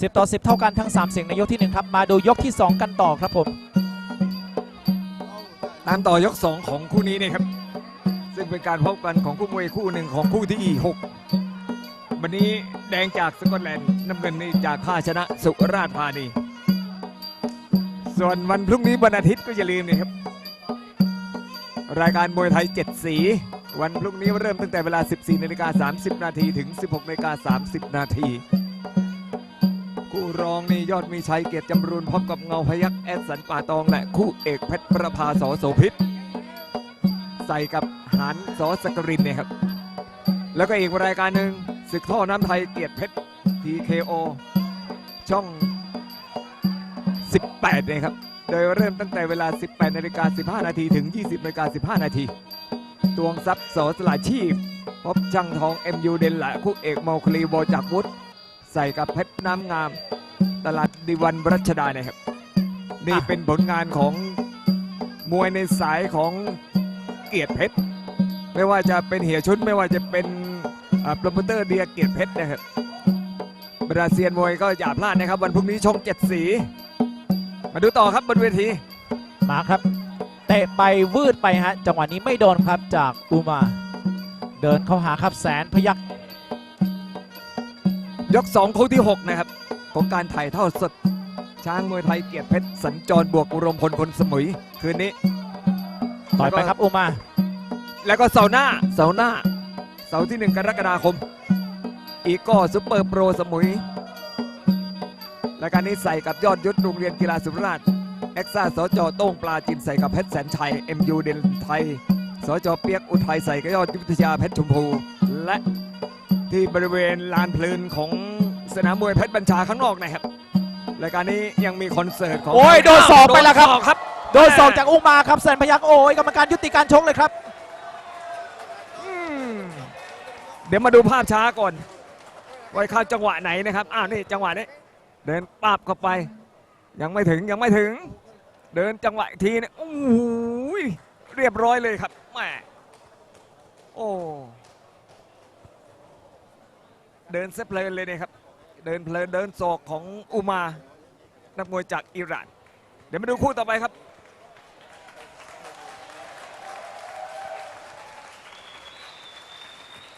10 ต่อ 10 เท่ากันทั้ง 3 เสียงในยกทีหนึ่1 ครับ มาดูยกที่ 2 กันต่อครับผม ตามต่อยก 2 ของคู่นี้นะครับ ซึ่งเป็นการพบกันของคู่มวยคู่หนึ่งของคู่ที่ 6 วันนี้แดงจากสกอตแลนด์น้ำเงินนี่จากท่าชนะสุราษฎร์ธานี ส่วนวันพรุ่งนี้วันอาทิตย์ก็อย่าลืมนะครับ รายการมวยไทย 7 สีวันพรุ่งนี้เริ่มตั้งแต่เวลา 14นาฬิกา30 นาทีถึง 16นาฬิกา30 นาที คู่รองนี่ยอดมีชัยเกียรติจำรูนพร้อมกับเงาพยักแอดสันป่าตองและคู่เอกเพชรประภาสโสพิษใส่กับหานสอสกรินเนี่ยครับ แล้วก็อีกรายการหนึ่งศึกท่อน้ำไทยเกียรติเพชร TKO ช่อง 18เนี่ยครับ โดยเริ่มตั้งแต่เวลา 18นาฬิกา15 นาทีถึง 20นาฬิกา15 นาทีตวงทรัพย์สอสลาชีพ พบช่างทอง MU เดนและคู่เอกเมาคลีโบจากวุฒ ใส่กับเพชรน้ำงาม ตลาดดิวันรัชดาเนี่ยครับ นี่เป็นผลงานของมวยในสายของเกียรติเพชรไม่ว่าจะเป็นเหียชุนไม่ว่าจะเป็นอ่าโปรโมเตอร์เดียเกียรติเพชรนะครับบราเซียนมวยก็อย่าพลาดนะครับ วันพรุ่งนี้ชงเจ็ดสี มาดูต่อครับบนเวทีมาครับเตะไปวืดไปฮะจังหวะนี้ไม่โดนครับจากอุมา เดินเข้าหาครับแสนพยัก ยก2คู่ที่ 6 นะครับ ของการถ่ายทอดสด ช้างมวยไทยเกียรติเพชรสัญจรบวกอุรมพลคนสมุย คืนนี้ ต่อยไปครับอุมา แล้วก็เสาร์หน้าเสาร์หน้า เสาร์ที่ 1 กรกฎาคม อีกก็ซุปเปอร์โปรสมุยรายการนี้ใส่กับยอดยุทธโรงเรียนกีฬาสุราษฎร์เอ็กซ่าสจโต้งปลาจินใส่กับเพชรแสนชัย MU เดนไทยสจเปียกอุทัยใส่กับยอดยุทธยาเพชรชมพู และ ที่บริเวณลานเพลินของสนามมวยเพชรบัญชาข้างนอกนะครับรายการนี้ยังมีคอนเสิร์ตของโอ้ยโดนศอกไปแล้วครับโดนศอกครับ โดนศอกจากอุมาครับแสนพยักโอ้ยกรรมการยุติการชกเลยครับอืมเดี๋ยวมาดูภาพช้าก่อนว่าเข้าจังหวะไหนนะครับอ้าวนี่จังหวะนี้ เดินปับเข้าไป ยังไม่ถึงยังไม่ถึง เดินจังหวะอีกทีเนี่ยโอ้โหเรียบร้อยเลยครับแหม่โอ้ เดินเซเพลินเลยนะครับ เดินเพลินเดินศอกของอุมา นักมวยจากอิหร่าน เดี๋ยวมาดูคู่ต่อไปครับ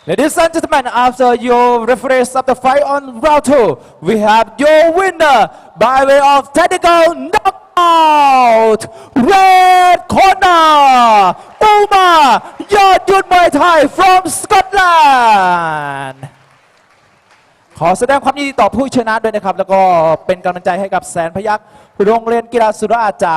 Ladies and gentlemen, after your referees of the fight on round two, we have your winner by way of technical knockout. Red corner, Uma Yodun Muay Thai from Scotland. ขอแสดงความยินดีต่อผู้ชนะด้วยนะครับ แล้วก็เป็นกำลังใจให้กับแสนพยักษ์โรงเรียนกีฬาสุราษฎร์